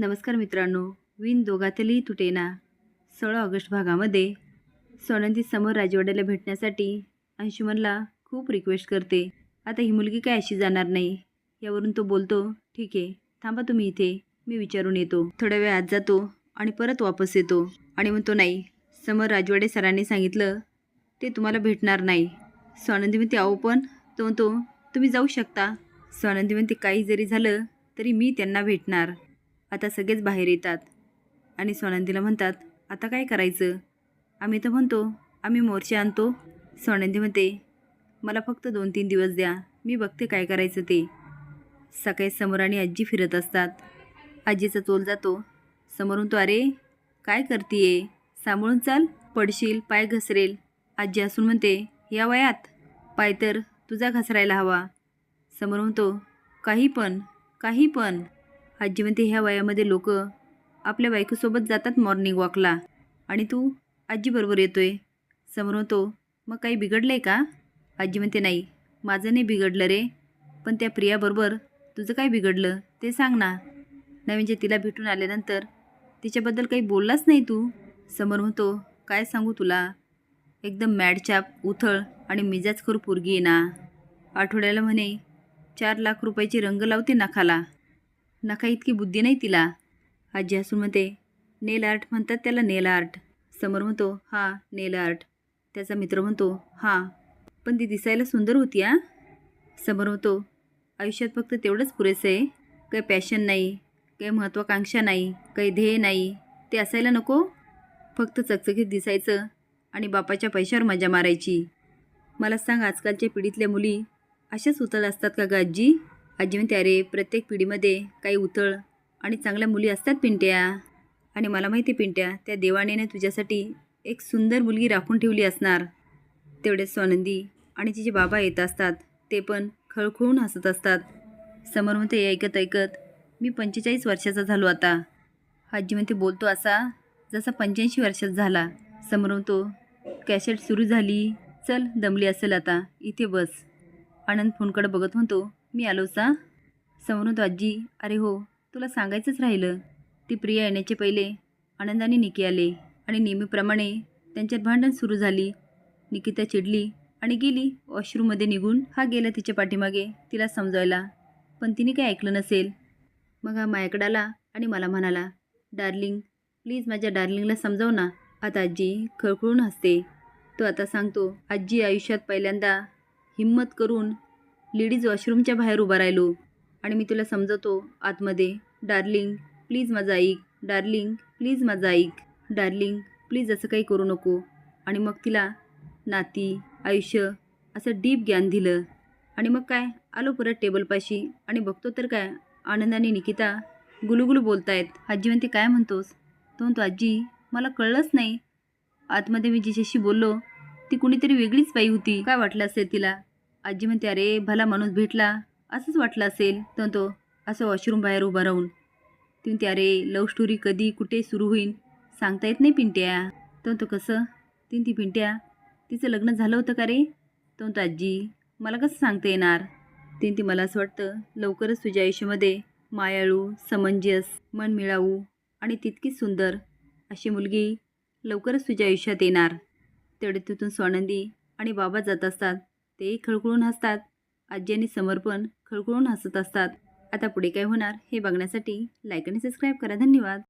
नमस्कार मित्रांनो विन दोघातली तुटेना सोळा ऑगस्ट भागामध्ये सोनंदी समोर राजवाड्याला भेटण्यासाठी अंशुमनला खूप रिक्वेस्ट करते. आता ही मुलगी काय अशी जाणार नाही? यावरून तो बोलतो ठीक आहे थांबा तुम्ही इथे मी विचारून येतो. थोड्या वेळ आत जातो आणि परत वापस येतो. आणि म्हणतो नाही समोर राजवाडे सरांनी सांगितलं ते तुम्हाला भेटणार नाही. स्वानंदी म्हणते अहो पण तो म्हणतो तुम्ही जाऊ शकता. स्वानंदी म्हणते काही जरी झालं तरी मी त्यांना भेटणार. आता सगळेच बाहेर येतात. आणि सोनंदीला म्हणतात आता काय करायचं? आम्ही तर म्हणतो आम्ही मोर्चे आणतो. सोनंदी म्हणते मला फक्त दोन तीन दिवस द्या. मी बघते काय करायचं ते. सकाळी समोर आणि आजी फिरत असतात. आजीचा चोल जातो. समोरून तो अरे काय करतीये? सांभाळून चाल. पडशील पाय घसरेल. आजी असून म्हणते या वयात? पाय तर तुझा घसरायला हवा. समोर म्हणतो काही पण काही पण. आजी म्हणते ह्या वयामध्ये लोक आपल्या बायकोसोबत जातात मॉर्निंग वॉकला आणि तू आजीबरोबर येतोय. समोर होतो मग काही बिघडलं आहे का? आजी म्हणते नाही. माझं नाही बिघडलं रे. पण त्या प्रियाबरोबर तुझं काय बिघडलं ते सांग ना. नाही म्हणजे तिला भेटून आल्यानंतर तिच्याबद्दल काही बोललाच नाही तू. समोर म्हणतो काय सांगू तुला? एकदम मॅडचाप उथळ आणि मिजाज करू पोरगी आहे ना. आठवड्याला म्हणे चार लाख रुपयाची रंग लावते नखाला. नका इतकी बुद्धी नाही तिला. आजी हसून म्हणते नेल आर्ट म्हणतात त्याला नेल आर्ट. समोर म्हणतो हां नेल आर्ट. त्याचा मित्र म्हणतो हां पण ती दिसायला सुंदर होती आ समोर म्हणतो आयुष्यात फक्त तेवढंच पुरेसं आहे. काही पॅशन नाही काही महत्त्वाकांक्षा नाही काही ध्येय नाही. ते असायला नको. फक्त चकचकीत दिसायचं आणि बापाच्या पैशावर मजा मारायची. मला सांग आजकालच्या पिढीतल्या मुली अशाच उतरत असतात का ग आजी म्हणते अरे प्रत्येक पिढीमध्ये काही उतळ आणि चांगल्या मुली असतात पिंट्या. आणि मला माहिती पिंट्या त्या देवाणीने तुझ्यासाठी एक सुंदर मुलगी राखून ठेवली असणार. तेवढे स्वानंदी आणि तिचे बाबा येत असतात. ते पण खळखळून हसत असतात. समोर म्हणते हे ऐकत ऐकत मी पंचेचाळीस वर्षाचा झालो आता. आजी म्हणते बोलतो असा जसा पंच्याऐंशी वर्षात झाला. समोर म्हणतो कॅसेट सुरू झाली. चल दमली असेल आता. इथे बस. आनंद फोनकडे बघत म्हणतो मी आलोसा सा. आजी अरे हो तुला सांगायचंच राहिलं. ती प्रिया येण्याचे पहिले आनंदाने निकी आले आणि नेहमीप्रमाणे त्यांच्यात भांडण सुरू झाली. निकिता चिडली आणि गेली वॉशरूममध्ये निघून. हा गेला तिच्या पाठीमागे तिला समजायला. पण तिने काही ऐकलं नसेल. मग हा माझ्याकडे आला आणि मला म्हणाला डार्लिंग प्लीज माझ्या डार्लिंगला समजाव ना. आता आजी खळखळून हसते. तो आता सांगतो आजी आयुष्यात पहिल्यांदा हिम्मत करून लेडीज वॉशरूमच्या बाहेर उभा राहिलो. आणि मी तुला समजवतो आतमध्ये. डार्लिंग प्लीज माझं ऐक. डार्लिंग प्लीज माझं ऐक. डार्लिंग प्लीज असं काही करू नको. आणि मग तिला नाती आयुष्य असं डीप ज्ञान दिलं. आणि मग काय? आलो परत टेबलपाशी. आणि बघतो तर काय? आनंद आणि निकिता गुलुगुलू बोलतायत. आजी म्हणते काय म्हणतोस? तो म्हणतो आजी मला कळलंच नाही. आतमध्ये मी जिच्याशी बोललो ती कुणीतरी वेगळीच बाई होती. काय वाटलं असेल तिला? आजी म्हणते अरे भला माणूस भेटला असंच वाटलं असेल. तर तो असं वॉशरूम बाहेर उभा राहून. ती म्हणते अरे लव्ह स्टोरी कधी कुठे सुरू होईल सांगता येत नाही पिंट्या. तर तो कसं? तीन ती पिंट्या तिचं लग्न झालं होतं का रे? तो म्हणतो आजी मला कसं सांगता येणार? तीन ती मला असं वाटतं लवकरच तुझ्या आयुष्यामध्ये मायाळू समंजस मन मिळावू आणि तितकीच सुंदर अशी मुलगी लवकरच तुझ्या आयुष्यात येणार. तेवढे तिथून स्वानंदी आणि बाबा जात असतात. तेही खळखळून हसतात. आजी आणि समर्पण खळखळून हसत असतात. आता पुढे काय होणार हे बघण्यासाठी लाईक आणि सबस्क्राईब करा. धन्यवाद.